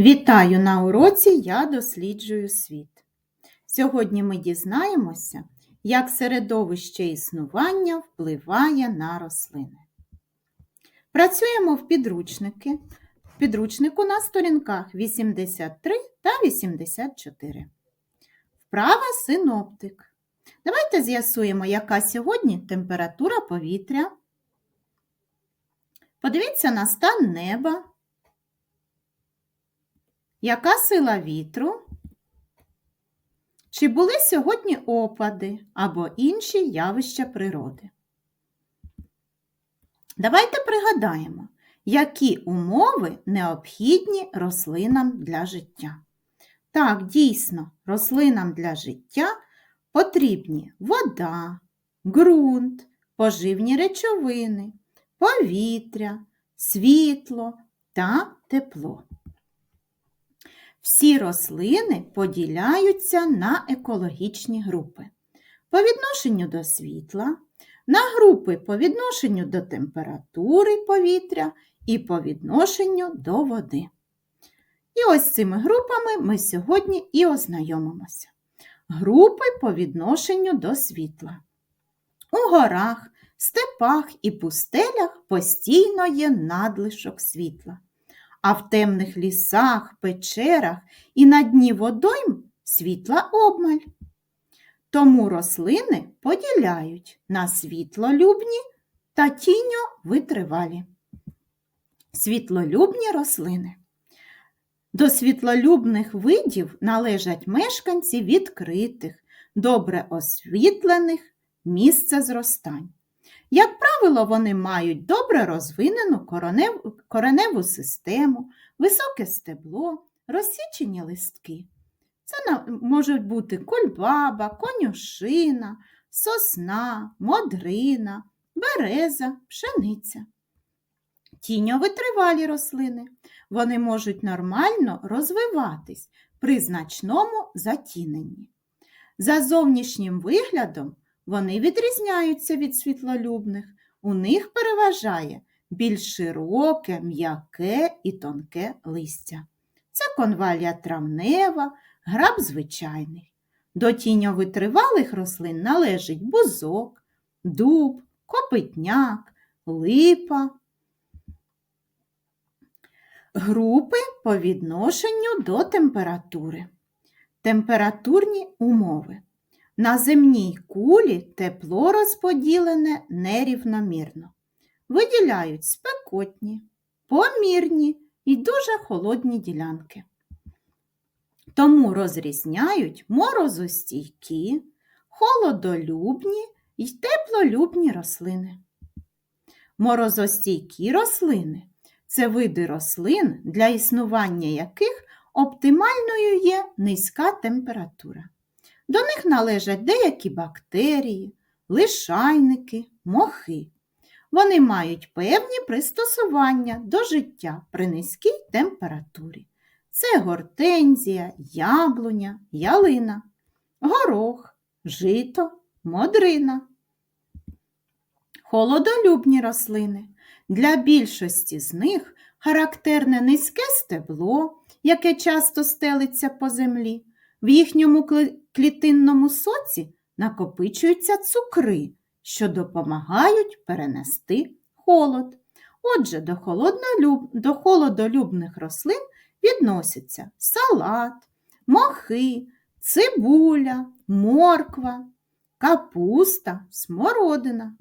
Вітаю на уроці Я досліджую світ. Сьогодні ми дізнаємося, як середовище існування впливає на рослини. Працюємо в підручники. В підручнику на сторінках 83 та 84. Вправа синоптик. Давайте з'ясуємо, яка сьогодні температура повітря. Подивіться на стан неба. Яка сила вітру? Чи були сьогодні опади або інші явища природи? Давайте пригадаємо, які умови необхідні рослинам для життя. Так, дійсно, рослинам для життя потрібні вода, ґрунт, поживні речовини, повітря, світло та тепло. Всі рослини поділяються на екологічні групи. По відношенню до світла, на групи по відношенню до температури повітря і по відношенню до води. І ось цими групами ми сьогодні і ознайомимося. Групи по відношенню до світла. У горах, степах і пустелях постійно є надлишок світла а в темних лісах, печерах і на дні водойм світла обмаль. Тому рослини поділяють на світлолюбні та тіньовитривалі. Світлолюбні рослини. До світлолюбних видів належать мешканці відкритих, добре освітлених місця зростань. Як правило, вони мають добре розвинену кореневу систему, високе стебло, розсічені листки. Це можуть бути кульбаба, конюшина, сосна, модрина, береза, пшениця. Тіньовитривалі рослини. Вони можуть нормально розвиватись при значному затіненні. За зовнішнім виглядом вони відрізняються від світлолюбних. У них переважає більш широке, м'яке і тонке листя. Це конвалія травнева, граб звичайний. До тіньовитривалих рослин належить бузок, дуб, копитняк, липа. Групи по відношенню до температури. Температурні умови. На земній кулі тепло розподілене нерівномірно. Виділяють спекотні, помірні і дуже холодні ділянки. Тому розрізняють морозостійкі, холодолюбні і теплолюбні рослини. Морозостійкі рослини це види рослин, для існування яких оптимальною є низька температура. До них належать деякі бактерії, лишайники, мохи. Вони мають певні пристосування до життя при низькій температурі. Це гортензія, яблуня, ялина, горох, жито, модрина. Холодолюбні рослини. Для більшості з них характерне низьке стебло, яке часто стелиться по землі. В їхньому клітинному соці накопичуються цукри, що допомагають перенести холод. Отже, до, холоднолюб... до холодолюбних рослин відносяться салат, мохи, цибуля, морква, капуста, смородина.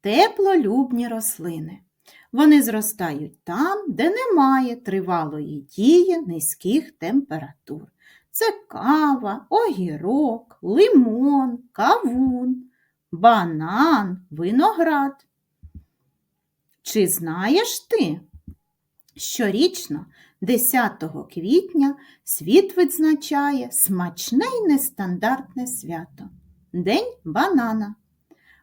Теплолюбні рослини. Вони зростають там, де немає тривалої дії низьких температур. Це кава, огірок, лимон, кавун, банан, виноград. Чи знаєш ти? Щорічно, 10 квітня, світ відзначає смачне й нестандартне свято День банана.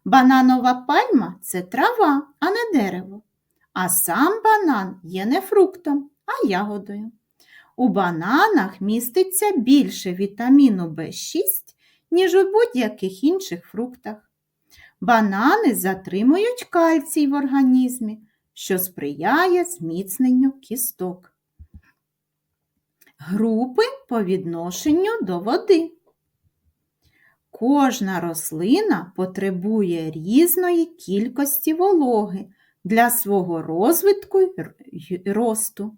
Бананова пальма це трава, а не дерево. А сам банан є не фруктом, а ягодою. У бананах міститься більше вітаміну В6, ніж у будь-яких інших фруктах. Банани затримують кальцій в організмі, що сприяє зміцненню кісток. групи по відношенню до води. Кожна рослина потребує різної кількості вологи для свого розвитку й росту.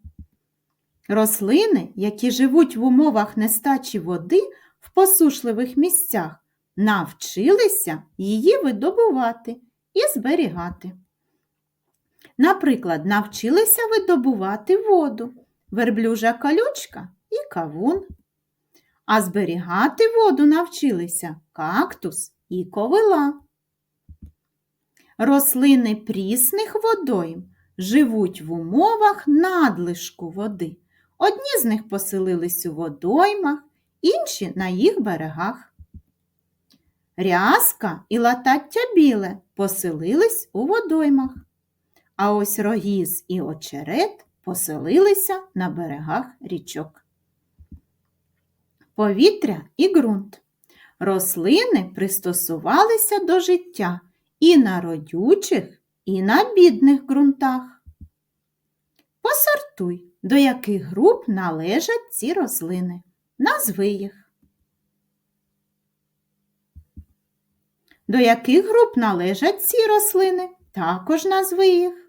Рослини, які живуть в умовах нестачі води в посушливих місцях, навчилися її видобувати і зберігати. Наприклад, навчилися видобувати воду, верблюжа колючка і кавун. А зберігати воду навчилися кактус і ковила. Рослини прісних водойм живуть в умовах надлишку води. Одні з них поселились у водоймах, інші на їх берегах. Рязка і латаття біле поселились у водоймах, а ось рогіз і очерет поселилися на берегах річок. Повітря і ґрунт. Рослини пристосувалися до життя і на родючих, і на бідних ґрунтах. Посортуй, до яких груп належать ці рослини. Назви їх. До яких груп належать ці рослини? Також назви їх.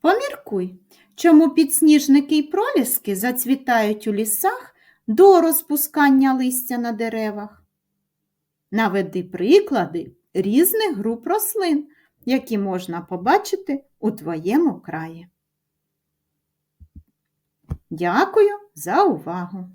Поміркуй, чому підсніжники й проліски зацвітають у лісах до розпускання листя на деревах. Наведи приклади різних груп рослин, які можна побачити у твоєму краї. Дякую за увагу!